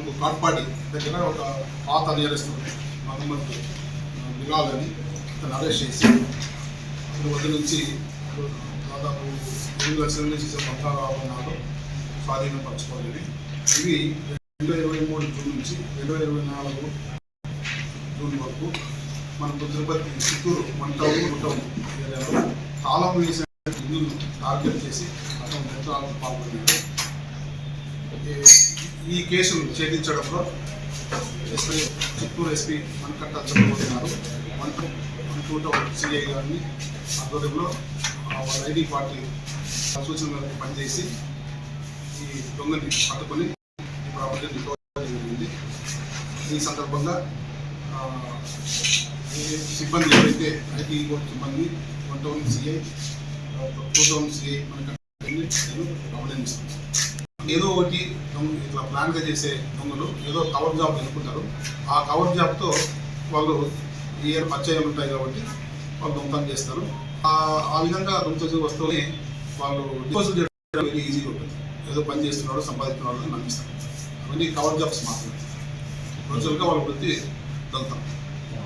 మనకు కాట్పాడి దగ్గర ఒక పాత నియరెస్ట్ మహమ్మద్ బిలాల్ అని అతను అరెస్ట్ చేసి అతని వద్ద నుంచి దాదాపు ఎనిమిది లక్షల నుంచి పద్నాలుగు ఆభరణాలు స్వాధీనపరచుకోలేదు ఇవి రెండు ఇరవై మూడు జూన్ నుంచి రెండు ఇరవై నాలుగు జూన్ వరకు మనకు Tirupati Chittoor one town two town ఏరియాలో తాళం వేసిన ఇల్లు టార్గెట్ చేసి అతను నేత్రాలకు పాల్గొన్నాడు ఈ- కేసును ఛేదించడంలో SP Chittoor SP Manakatta Chandrababu one two one two town CI గారిని ఆధ్వర్యంలో వాళ్ళ ఐడి పార్టీ సూచన మేరకు పనిచేసి ఈ దొంగని పట్టుకొని ఈ ప్రాపర్టీని జరిగింది. ఈ సందర్భంగా సిబ్బంది ఎవరైతే ఐటీ బోర్డు సిబ్బంది one town CI two town CI మనకి అభినందిస్తున్నాను. ఏదో ఒకటి దొంగ ఇట్లా ప్లాన్గా చేసే దొంగలు ఏదో కవర్ జాబ్ అనుకుంటారు. ఆ కవర్ జాబ్తో వాళ్ళు ఇయర్ పరిచయాలు ఉంటాయి కాబట్టి వాళ్ళు దొంగతనం చేస్తారు. ఆ విధంగా దొంగ చేసే వస్తువుని వాళ్ళు డిపోజిట్ చేయడం వెరీ ఈజీగా ఉంటుంది. ఏదో పని చేస్తున్నాడు సంపాదిస్తున్నాడు అని నమ్మిస్తారు. అవన్నీ కవర్ జాబ్స్ మాత్రమే. రోజులుగా వాళ్ళ వృత్తి దొంగతనం.